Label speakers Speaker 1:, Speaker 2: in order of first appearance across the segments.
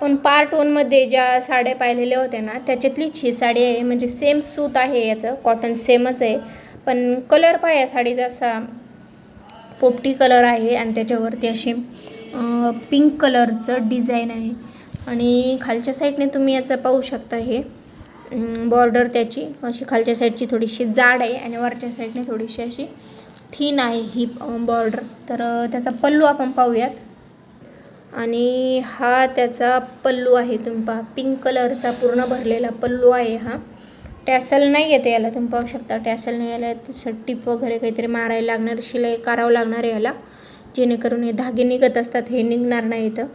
Speaker 1: आपण पार्ट वनमध्ये ज्या साड्या पाहिलेल्या होत्या ना त्याच्यातलीच ही साडी आहे. म्हणजे सेम सूत आहे याचं. कॉटन सेमच आहे. पण कलर पाहा या साडीचा असा पोपटी कलर आहे आणि त्याच्यावरती असे पिंक कलरचं डिझाईन आहे. आणि खालच्या साईडने तुम्ही याचं पाहू शकता हे. बॉर्डर त्याची. अशी खालच्या साईडची थोडीशी जाड आहे आणि वरच्या साईडने थोडीशी अशी थीन आहे ही बॉर्डर तर त्याचा पल्लू आपण पाहूयात. आणि हा त्याचा पल्लू आहे तुम्ही पहा पिंक कलरचा पूर्ण भरलेला पल्लू आहे हा. टॅसल नाही येते याला तुम्ही पाहू शकता टॅसल नाही याला तसं टिप वगैरे काहीतरी मारायला लागणार शिलाई करावं लागणार आहे याला. जेणेकरून हे धागे निघत असतात हे निघणार नाही इथं.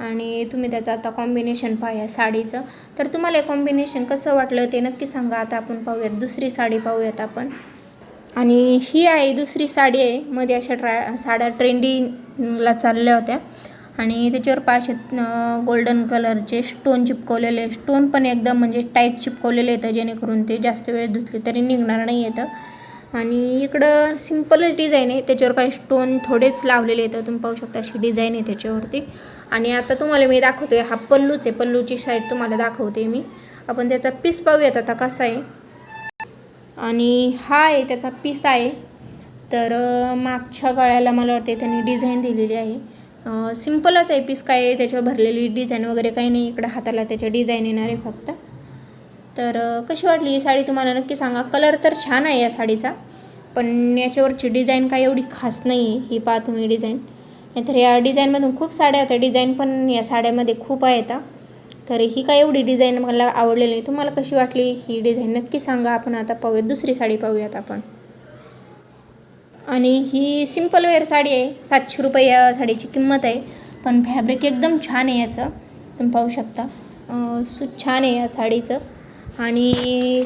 Speaker 1: आणि तुम्ही त्याचं आता कॉम्बिनेशन पाहूया साडीचं. तर तुम्हाला हे कॉम्बिनेशन कसं वाटलं ते नक्की सांगा. आता आपण पाहूयात दुसरी साडी पाहूयात आपण. आणि ही आहे दुसरी साडी आहे मध्ये अशा ट्रा साड्या ट्रेंडिंगला चालल्या होत्या. आणि त्याच्यावर पाचशे गोल्डन कलरचे स्टोन चिपकवलेले स्टोन पण एकदम म्हणजे टाईट चिपकवलेले येतं जेणेकरून ते जास्त वेळ धुतले तरी निघणार नाही येतं. आणि इकडं सिम्पलच डिझाईन आहे त्याच्यावर काही स्टोन थोडेच लावलेले येतं. तुम्ही पाहू शकता अशी डिझाईन आहे त्याच्यावरती. आणि आता तुम्हाला मी दाखवते हा पल्लूच आहे. पल्लूची साईड तुम्हाला दाखवते मी. आपण त्याचा पीस पाहूयात आता कसा आहे. आणि हा आहे त्याचा पीस आहे. तर मागच्या गळ्याला मला वाटते त्यांनी डिझाईन दिलेली आहे. सिम्पलच आहे पीस काय आहे त्याच्यावर भरलेली डिझाईन वगैरे काही नाही इकडं हाताला त्याच्या डिझाईन येणार आहे फक्त. तर कशी वाटली ही साडी तुम्हाला नक्की सांगा? कलर तर छान आहे या साडीचा पण याच्यावरची डिझाईन काही एवढी खास नाही आहे ही पहा तुम्ही डिझाईन नाहीतर या डिझाईनमधून खूप साड्या होत्या डिझाईन पण या साड्यामध्ये खूप आहेत तर ही काय एवढी डिझाईन मला आवडलेली तुम्हाला कशी वाटली? ही डिझाईन नक्की सांगा आपण आता पाहूयात दुसरी साडी पाहूयात आपण. आणि ही सिंपल वेअर साडी आहे. सातशे रुपये या साडीची किंमत आहे. पण फॅब्रिक एकदम छान आहे याचं. तुम्ही पाहू शकता. सु छान आहे या साडीचं. आणि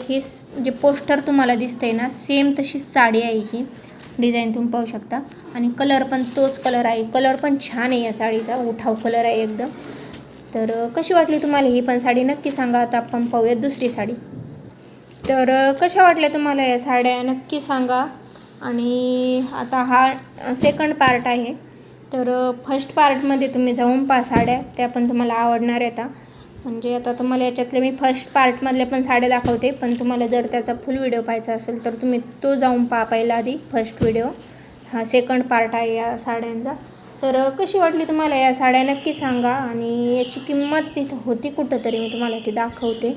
Speaker 1: ही जे पोस्टर तुम्हाला दिसतंय ना सेम तशीच साडी आहे ही. डिझाईन तुम्ही पाहू शकता. आणि कलर पण तोच कलर आहे. कलर पण छान आहे या साडीचा. उठाव कलर आहे एकदम. तर कशी वाटली तुम्हाला ही पण साडी? नक्की सांगा. आता आपण पाहूयात दुसरी साडी. तर कशा वाटल्या तुम्हाला या साड्या? नक्की सांगा. आणि आता हा सेकंड पार्ट आहे. तर फर्स्ट पार्टमध्ये तुम्ही जाऊन पहा साड्या. त्या पण तुम्हाला आवडणार आहेत. म्हणजे आता तुम्हाला याच्यातले मी फर्स्ट पार्टमधल्या पण साड्या दाखवते. पण तुम्हाला जर त्याचा फुल व्हिडिओ पाहायचा असेल तर तुम्ही तो जाऊन पहा पहिला आधी फर्स्ट व्हिडिओ हा सेकंड पार्ट आहे या साड्यांचा. तर कशी वाटली तुम्हाला या साड्या? नक्की सांगा. आणि याची किंमत तिथं होती कुठं तरी मी तुम्हाला ती दाखवते.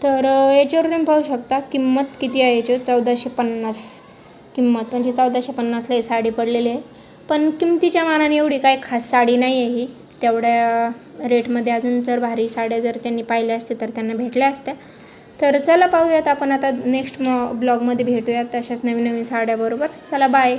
Speaker 1: तर याच्यावर तुम्ही पाहू शकता किंमत किती आहे याच्यावर? चौदाशे पन्नास किंमत. म्हणजे चौदाशे पन्नासला ही साडी पडलेली आहे. पण किमतीच्या मानाने एवढी काही खास साडी नाही आहे ही. तेवढ्या रेटमध्ये अजून जर भारी साड्या जर त्यांनी पाहिल्या असते तर त्यांना भेटल्या असत्या. तर चला पाहूयात आपण आता नेक्स्ट ब्लॉगमध्ये भेटूयात तशाच नवीन नवीन साड्याबरोबर चला बाय